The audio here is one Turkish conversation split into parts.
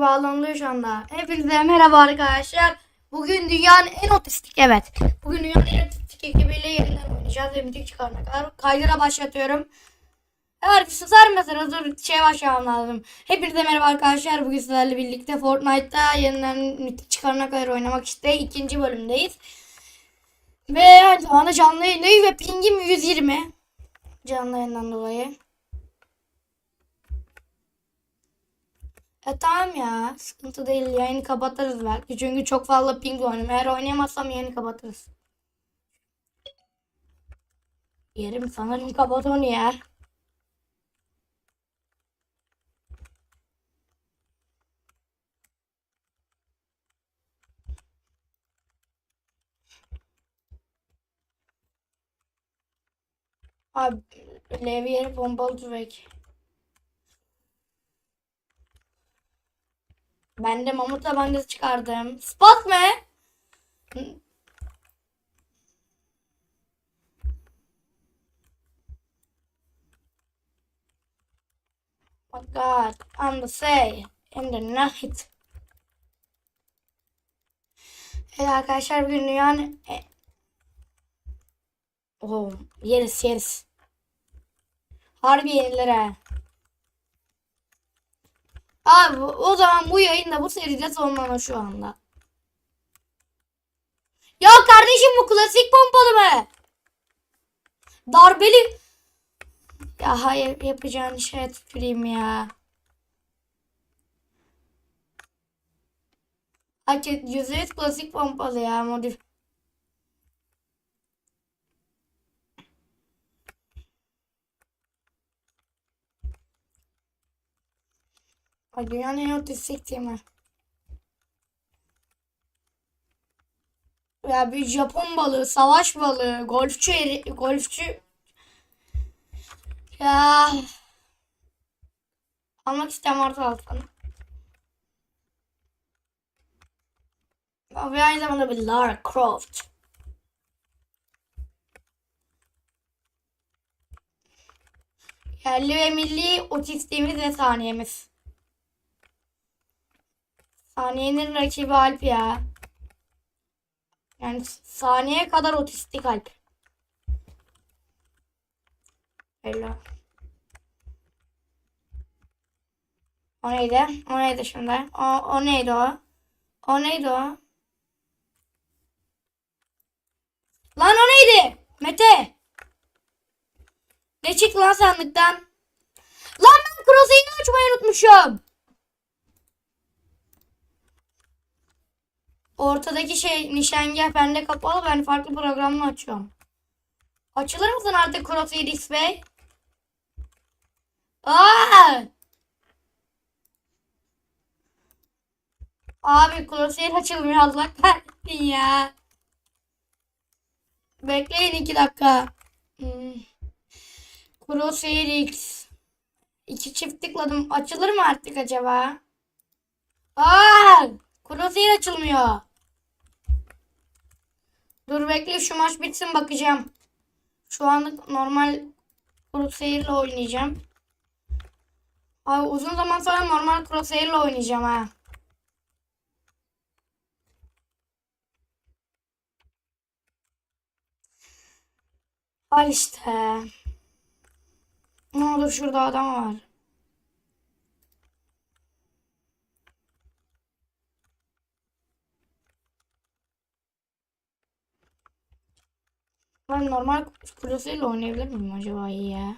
Dur bağlanılıyor şu anda. Hepinize merhaba arkadaşlar. Bugün dünyanın en otistik evet. Bugün dünyanın en otistik ekibiyle yeniden oynayacağız. Ve müzik çıkarana kadar. Kaydıra başlatıyorum. Evet susar mısınız? Dur şey başlamam lazım. Hepinize merhaba arkadaşlar. Bugün sizlerle birlikte Fortnite'ta yeniden müzik çıkarana kadar oynamak işte ikinci bölümdeyiz. Ve aynı zamanda canlı yayındayız ve pingim 120. Canlı yayından dolayı. E tamam ya. Sıkıntı değil. Yayını kapatırız belki. Çünkü çok fazla ping oynuyorum. Eğer oynayamazsam yayını kapatırız. Yerim sanırım kapat onu ya. Abi Levier bombalı tüfek. Ben de mamut tabancası çıkardım. Spot mu? Oh God, I'm the say in the night. Evet arkadaşlar bugün dünyanın... E... Oh, yeriz yeriz. Harbi yenilir ha. Abi o zaman bu yayında bu seride sonlanır şu anda. Ya kardeşim bu klasik pompalı mı? Darbeli. Ya hayır yapacağın işe tüküreyim ya. Hak et %100 klasik pompalı ya modif. Ay dünyanın en otistik timi. Ya bir Japon balığı, savaş balığı, golfçü, eri- golfçü. Ya. Almak istem artı alsana. Ve aynı zamanda bir Lara Croft. Yerli ve milli otistiğimiz ve saniyemiz. Saniyenin rakibi Alp ya. Yani saniye kadar otistik Alp. Öyle. O neydi? O neydi şimdi? O, o neydi o? O neydi o? Lan o neydi? Mete. Ne çıktı lan sandıktan? Lan ben crosshair'ini açmayı unutmuşum. Ortadaki şey nişangah bende kapalı. Ben farklı programla açıyorum. Açılır mısın artık Crosshair X Bey? Aa! Abi Crosshair açılmıyor Allah kahretsin ya. Bekleyin iki dakika. Hmm. Crosshair X. İki çift tıkladım. Açılır mı artık acaba? Aa! Crosshair açılmıyor. Dur bekle şu maç bitsin bakacağım. Şu anlık normal ile oynayacağım. Abi uzun zaman sonra normal ile oynayacağım ha. Al işte. Ne olur şurada adam var. Ben normal ile oynayabilir miyim acaba iyi ya?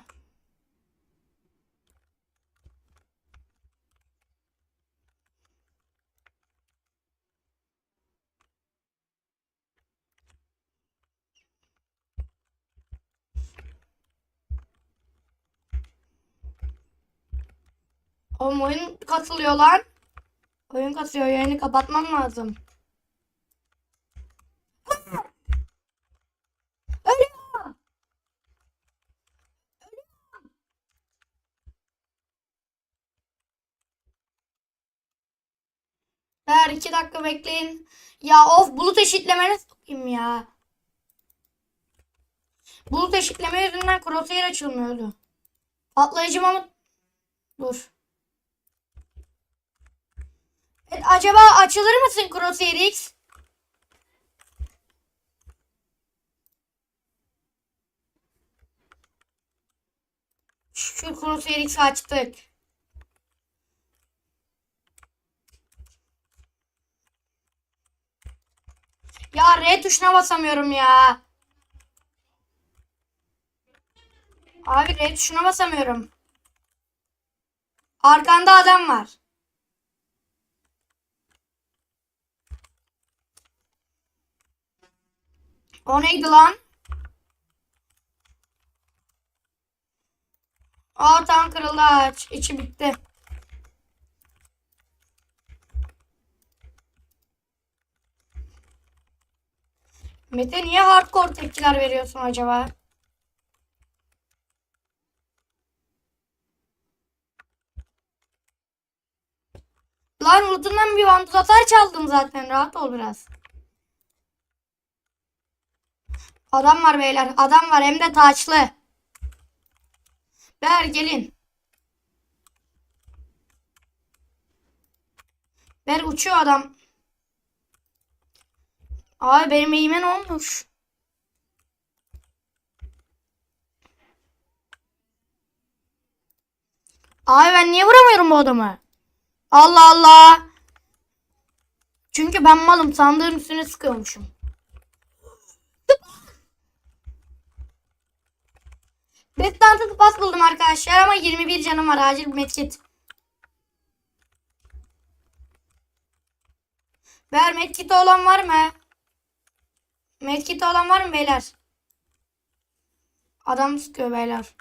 Oğlum oyun katılıyor lan. Oyun katılıyor. Yayını kapatmam lazım. Ver iki dakika bekleyin. Ya of bulut eşitlemene sokayım ya. Bulut eşitleme yüzünden crosshair açılmıyordu. Patlayıcı mamut. Dur. acaba açılır mısın Crosshair X? Şükür Crosshair X'i açtık. Ya R tuşuna basamıyorum ya. Abi R tuşuna basamıyorum. Arkanda adam var. O neydi lan? Aa tam kırıldı ağaç. İçi bitti. Mete niye hardcore tepkiler veriyorsun acaba? Lan lootundan bir vandal atar çaldım zaten. Rahat ol biraz. Adam var beyler. Adam var hem de taçlı. Beyler gelin. Beyler uçuyor adam. Abi benim eğime ne olmuş? Abi ben niye vuramıyorum bu adamı? Allah Allah. Çünkü ben malım sandığın üstüne sıkıyormuşum. Destansı pas buldum arkadaşlar ama 21 canım var acil bir medkit. Ver medkit olan var mı? Medkit olan var mı beyler? Adam sıkıyor beyler.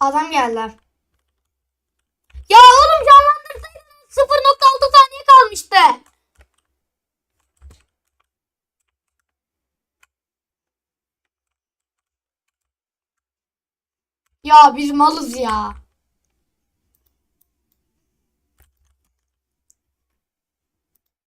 Adam geldi. Ya oğlum canlandırsaydın 0.6 saniye kalmıştı. Ya biz malız ya.